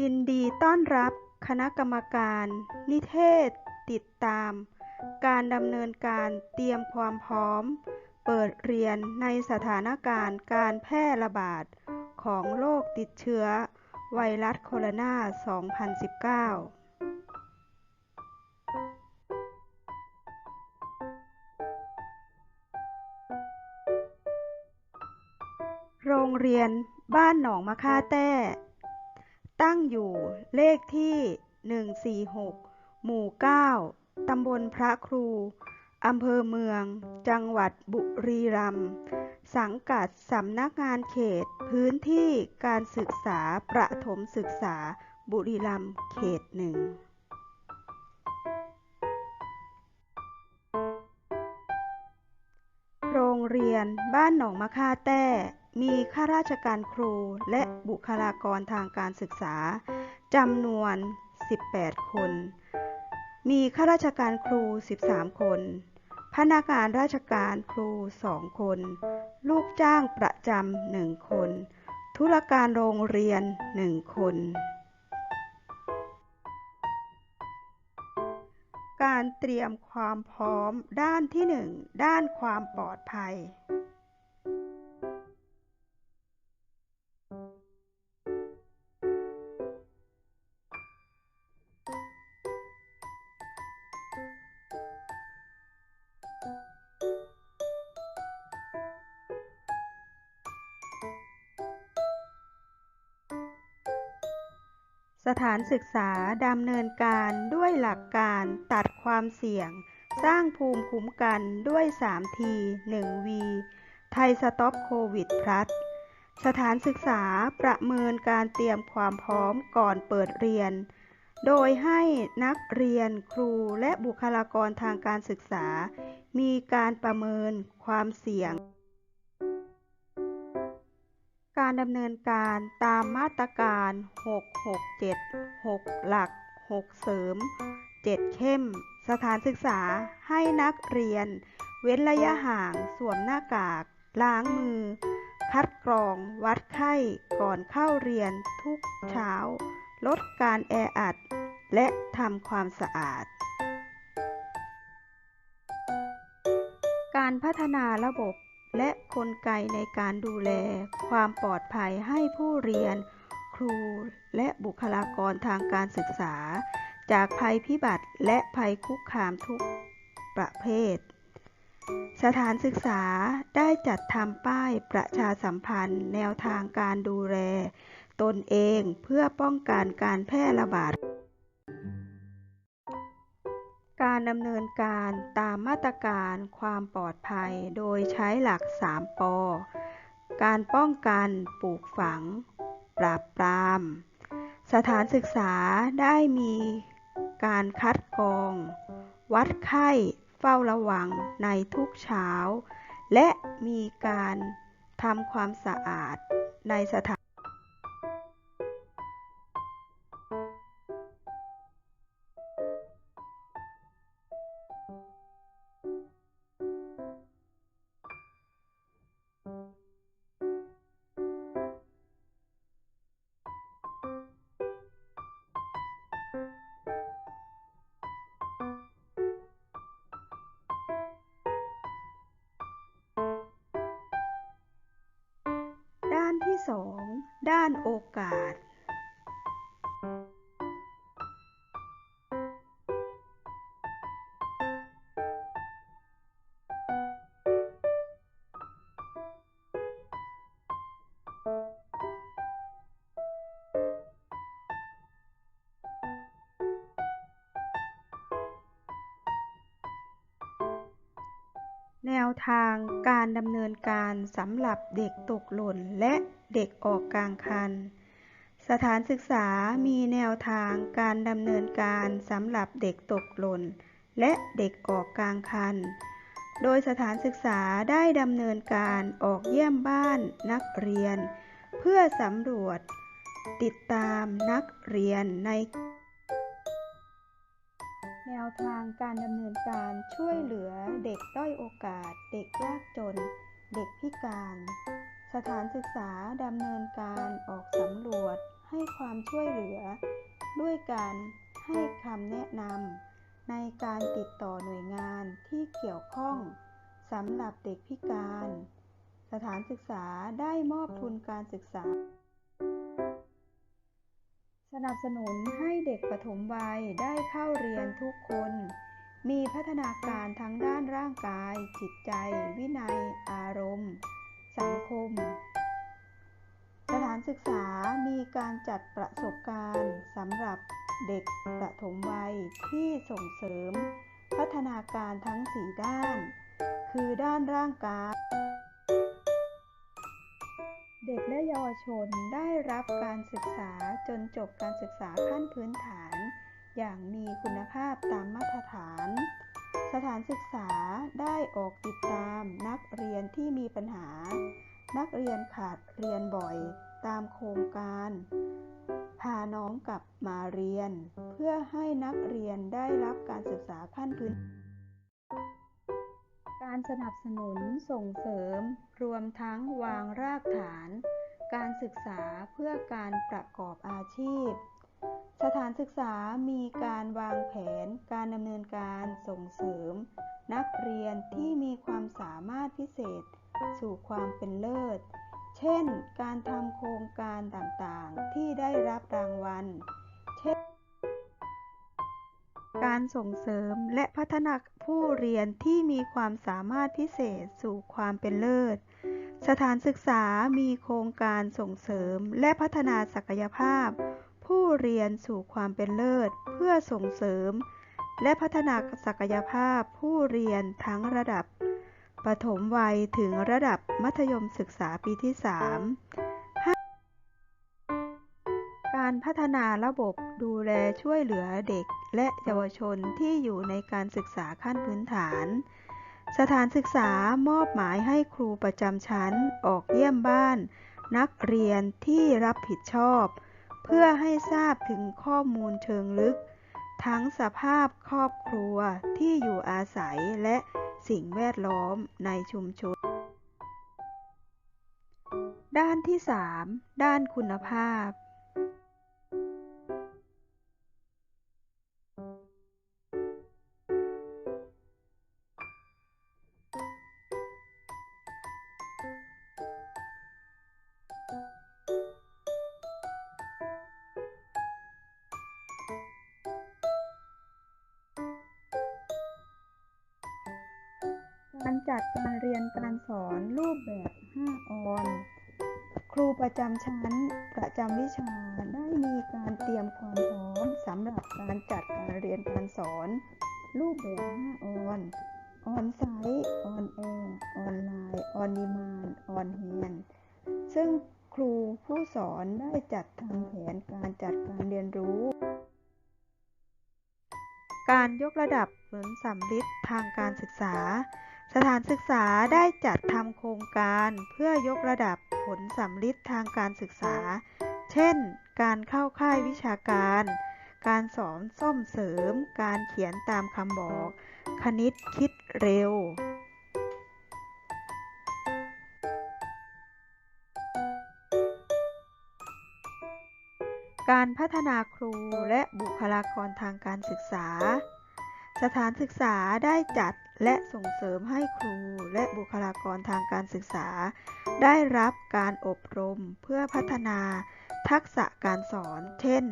ยินดีต้อนรับคณะกรรมการ นิเทศ ติดตาม การดำเนินการเตรียมความพร้อม เปิดเรียนในสถานการณ์การแพร่ระบาด ของโรคติดเชื้อ ไวรัสโคโรนา 2019โรงเรียนบ้านหนองมะค่าแต้ ตั้งอยู่เลขที่ 146 หมู่ 9 ตำบลพระครู อำเภอเมือง จังหวัดบุรีรัมย์ สังกัดสำนักงานเขต พื้นที่การศึกษาประถมศึกษาบุรีรัมย์เขตหนึ่งโรงเรียนบ้านหนองมะค่าแต้ มีข้าราชการครูและบุคลากรทางการศึกษาจำนวน 18 คน มีข้าราชการครู 13 คน พนักงานราชการครู 2 คน ลูกจ้างประจำหนึ่งคน ธุรการโรงเรียน 1 คน การเตรียมความพร้อมด้านที่ 1 ด้านความปลอดภัย สถานศึกษาดำเนินการด้วยหลักการตัดความเสี่ยง สร้างภูมิคุ้มกันด้วย 3T 1V ไทยสต็อปโควิดพลัสสถานศึกษาประเมินการเตรียมความพร้อมก่อนเปิดเรียน โดยให้นักเรียนครูและบุคลากรทางการศึกษา มีการประเมินความเสี่ยง การดำเนินการตามมาตรการ 667 6 หลัก 6 เสริม 7 เข้ม สถานศึกษาให้นักเรียน เว้นระยะห่างสวมหน้ากาก ล้างมือ คัดกรอง วัดไข้ก่อนเข้าเรียนทุกเช้า ลดการแออัด และทำความสะอาด การพัฒนาระบบ และกลไกในการดูแล ความปลอดภัยให้ผู้เรียน ครูและบุคลากรทางการศึกษา จากภัยพิบัติและภัยคุกคามทุกประเภท สถานศึกษาได้จัดทำป้ายประชาสัมพันธ์ แนวทางการดูแล ตนเองเพื่อป้องกันการแพร่ระบาด ดำเนินการตามมาตรการความปลอดภัยโดยใช้หลัก 3 ป การป้องกันปลูกฝัง ปราบปราม สถานศึกษาได้มีการคัดกรอง วัดไข้เฝ้าระวังในทุกเช้า และมีการทำความสะอาดในสถาน ด้านที่2ด้านโอกาส แนวทางการดำเนินการสำหรับเด็กตกหล่นและเด็กออกกลางคัน สถานศึกษามีแนวทางการดำเนินการสำหรับเด็กตกหล่นและเด็กออกกลางคัน โดยสถานศึกษาได้ดำเนินการออกเยี่ยมบ้านนักเรียน เพื่อสำรวจ ติดตามนักเรียนใน แนวทางการดำเนินการช่วยเหลือเด็กด้อยโอกาส เด็กยากจน เด็กพิการ สถานศึกษาดำเนินการออกสำรวจให้ความช่วยเหลือ ด้วยการให้คำแนะนำในการติดต่อหน่วยงานที่เกี่ยวข้องสำหรับเด็กพิการ สถานศึกษาได้มอบทุนการศึกษา สนับสนุนให้เด็กปฐมวัยได้เข้าเรียนทุกคน มีพัฒนาการทั้งด้านร่างกาย จิตใจ วินัย อารมณ์ สังคม สถานศึกษามีการจัดประสบการณ์สำหรับเด็กประถมวัยที่ส่งเสริม พัฒนาการทั้ง 4 ด้าน คือด้านร่างกาย เด็กและเยาวชนได้รับการศึกษาจนจบการศึกษาขั้นพื้นฐาน อย่างมีคุณภาพตามมาตรฐาน สถานศึกษาได้ออกติดตามนักเรียนที่มีปัญหา นักเรียนขาดเรียนบ่อยตามโครงการ พาน้องกลับมาเรียน เพื่อให้นักเรียนได้รับการศึกษาขั้นพื้น การสนับสนุนส่งเสริม รวมทั้งวางรากฐาน การศึกษาเพื่อการประกอบอาชีพ สถานศึกษามีการวางแผน การดำเนินการส่งเสริม นักเรียนที่มีความสามารถพิเศษ สู่ความเป็นเลิศ เช่น การทำโครงการต่างๆ ที่ได้รับรางวัล การส่งเสริมและพัฒนาผู้เรียนที่มีความสามารถพิเศษสู่ความเป็นเลิศ สถานศึกษามีโครงการส่งเสริมและพัฒนาศักยภาพ ผู้เรียนสู่ความเป็นเลิศ เพื่อส่งเสริม และพัฒนาศักยภาพผู้เรียนทั้งระดับ ประถมวัยถึงระดับมัธยมศึกษาปีที่ 3 พัฒนาระบบดูแลช่วยเหลือเด็กและเยาวชนที่อยู่ในการศึกษาขั้นพื้นฐาน สถานศึกษามอบหมายให้ครูประจำชั้นออกเยี่ยมบ้าน นักเรียนที่รับผิดชอบ เพื่อให้ทราบถึงข้อมูลเชิงลึก ทั้งสภาพครอบครัวที่อยู่อาศัยและสิ่งแวดล้อมในชุมชน ด้านที่ 3 ด้านคุณภาพ จัดการเรียนการสอนรูปแบบ 5 ออน ครูประจำชั้นประจำวิชาได้มีการเตรียมความพร้อมสำหรับการจัดการเรียนการสอน รูปแบบ 5 ออนออนไซต์ออนแอร์ออนไลน์ออนดีมานออนแฮนซึ่งครูผู้สอนได้จัดทำแผนการจัดการเรียนรู้ การยกระดับผลสำลิดทางการศึกษา สถานศึกษาได้จัดทำโครงการเพื่อยกระดับผลสำลิดทางการศึกษา เช่น การเข้าค่ายวิชาการ การสอนซ่อมเสริม การเขียนตามคำบอก คณิตคิดเร็ว การพัฒนาครูและบุคลากรทางการศึกษา สถานศึกษาได้จัดและส่งเสริมให้ครูและบุคลากรทางการศึกษา ได้รับการอบรมเพื่อพัฒนาทักษะการสอน เช่น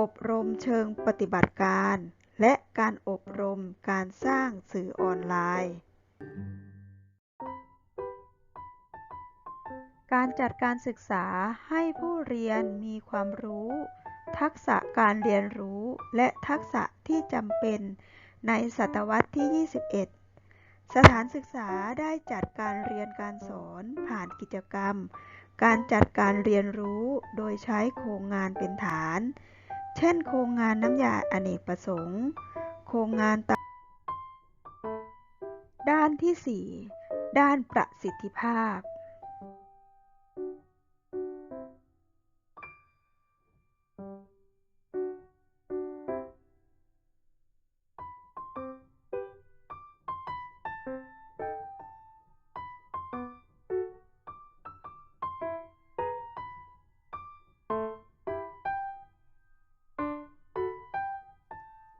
อบรมเชิงปฏิบัติการ และการอบรมการสร้างสื่อออนไลน์ การจัดการศึกษาให้ผู้เรียนมีความรู้ ทักษะการเรียนรู้และทักษะที่จำเป็นในศตวรรษที่ 21 สถานศึกษาได้จัดการเรียนการสอนผ่านกิจกรรม การจัดการเรียนรู้โดยใช้โครงงานเป็นฐาน เช่น โครงงานน้ำยาอเนกประสงค์ โครงงานตด้านที่ 4 ด้านประสิทธิภาพ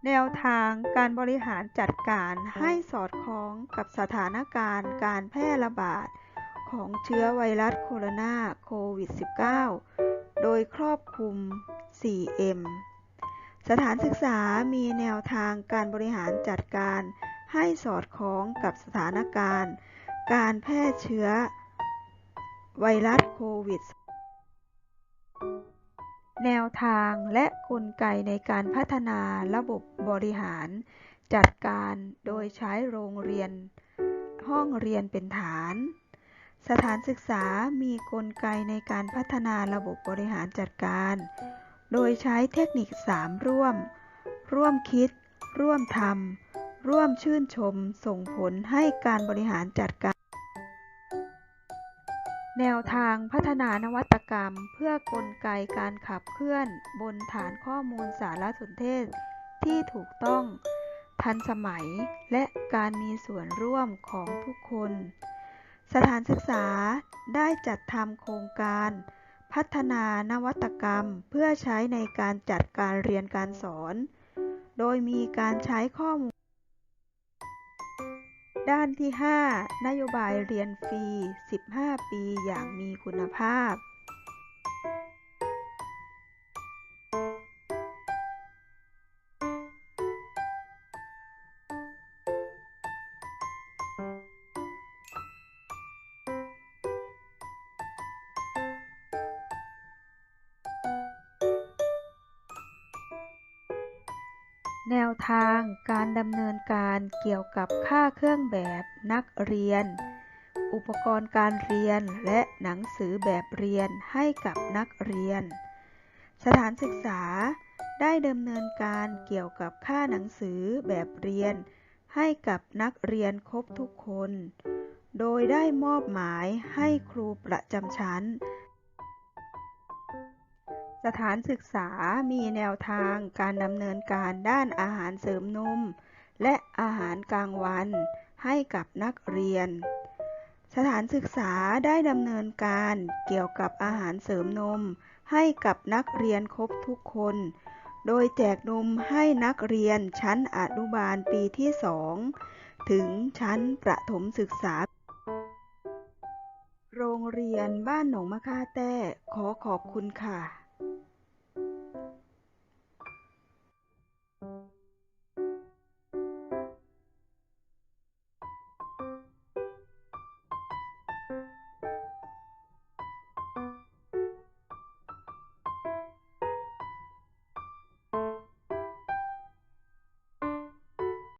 แนวทางการบริหารจัดการให้สอดคล้องกับสถานการณ์การแพร่ระบาดของเชื้อไวรัสโคโรนาโควิด -19 โดยครอบคลุม 4M สถานศึกษามีแนวทางการบริหารจัดการให้สอดคล้องกับสถานการณ์ การแพร่เชื้อไวรัสโควิด แนวทางและกลไกในการพัฒนาระบบบริหาร จัดการโดยใช้โรงเรียน ห้องเรียนเป็นฐาน สถานศึกษามีกลไกในการพัฒนาระบบบริหารจัดการ โดยใช้เทคนิค 3 ร่วม ร่วมคิด ร่วมทำร่วมชื่นชมส่งผลให้การบริหารจัดการ แนวทางพัฒนานวัตกรรม เพื่อกลไกการขับเคลื่อนบนฐานข้อมูลสารสนเทศ ที่ถูกต้อง ทันสมัย และการมีส่วนร่วมของทุกคน สถานศึกษาได้จัดทำโครงการ พัฒนานวัตกรรมเพื่อใช้ในการจัดการเรียนการสอน โดยมีการใช้ข้อมูล ด้านที่ 5 นโยบายเรียนฟรี 15 ปีอย่างมีคุณภาพ แนวทางการดำเนินการเกี่ยวกับค่าเครื่องแบบนักเรียน อุปกรณ์การเรียนและหนังสือแบบเรียนให้กับนักเรียน สถานศึกษาได้ดำเนินการเกี่ยวกับค่าหนังสือแบบเรียน ให้กับนักเรียนครบทุกคน โดยได้มอบหมายให้ครูประจำชั้น สถานศึกษามีแนวทางการดำเนินการด้านอาหารเสริมนม และอาหารกลางวันให้กับนักเรียน สถานศึกษาได้ดำเนินการเกี่ยวกับอาหารเสริมนม ให้กับนักเรียนครบทุกคน โดยแจกนมให้นักเรียนชั้นอนุบาลปีที่2ถึงชั้นประถมศึกษา โรงเรียนบ้านหนองมะค่าแต้ขอขอบคุณค่ะ you